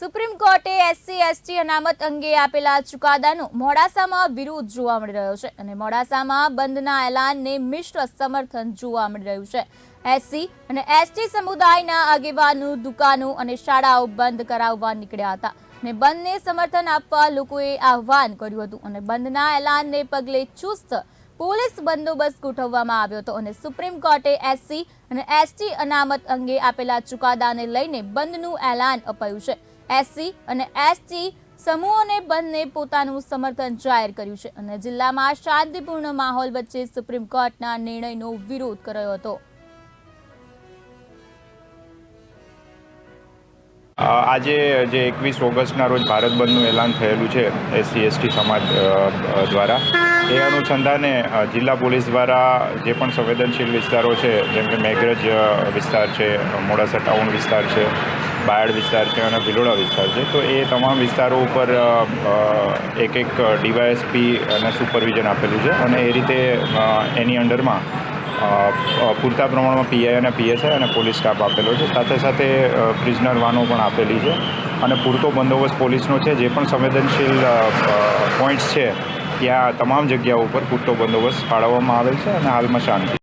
Supreme કોર્ટે SC, ST અનામત અંગે આપેલા ચુકાદાનો મોડાસામાં વિરોધ જોવા મળી રહ્યો છે અને મોડાસામાં બંધના એલાનને મિશ્ર સમર્થન જોવા મળી રહ્યું છે. એસસી અને એસટી સમુદાયના આગેવાનો દુકાનો અને શાળાઓ બંધ કરાવવા નીકળ્યા હતા અને બંધને સમર્થન આપવા લોકોએ આહવાન કર્યું હતું અને બંધના એલાનને પગલે ચુસ્ત પોલીસ બંદોબસ્ત ગોઠવવામાં આવ્યો હતો અને સુપ્રીમ કોર્ટે એસસી અને એસટી અનામત અંગે આપેલા ચુકાદાને લઈને બંધનું એલાન અપાયું છે. એસસી અને એસટી સમૂહોને બંધને પોતાનું સમર્થન જાહેર કર્યું છે અને જિલ્લામાં શાંતિપૂર્ણ માહોલ વચ્ચે સુપ્રીમ કોર્ટના નિર્ણયનો વિરોધ કર્યો હતો. આજે જે એકવીસ ઓગસ્ટના રોજ ભારત બંધનું એલાન થયેલું છે, એસસી, એસટી સમાજ દ્વારા, એ અનુસંધાને જિલ્લા પોલીસ દ્વારા જે પણ સંવેદનશીલ વિસ્તારો છે, જેમ કે મેઘરજ વિસ્તાર છે, મોડાસા ટાઉન વિસ્તાર છે, બાયડ વિસ્તાર છે અને ભિલોડા વિસ્તાર છે, તો એ તમામ વિસ્તારો ઉપર એક એક ડીવાયએસપી અને સુપરવિઝન આપેલું છે અને એ રીતે એની અંડરમાં પૂરતા પ્રમાણમાં પીઆઈ અને પીએસઆઈ અને પોલીસ સ્ટાફ આપેલો છે. સાથે સાથે પ્રિઝનર વાનો પણ આપેલી છે અને પૂરતો બંદોબસ્ત પોલીસનો છે. જે પણ સંવેદનશીલ પોઈન્ટ્સ છે, ત્યાં તમામ જગ્યાઓ ઉપર પૂરતો બંદોબસ્ત ફાળવવામાં આવેલ છે અને હાલમાં શાંતિ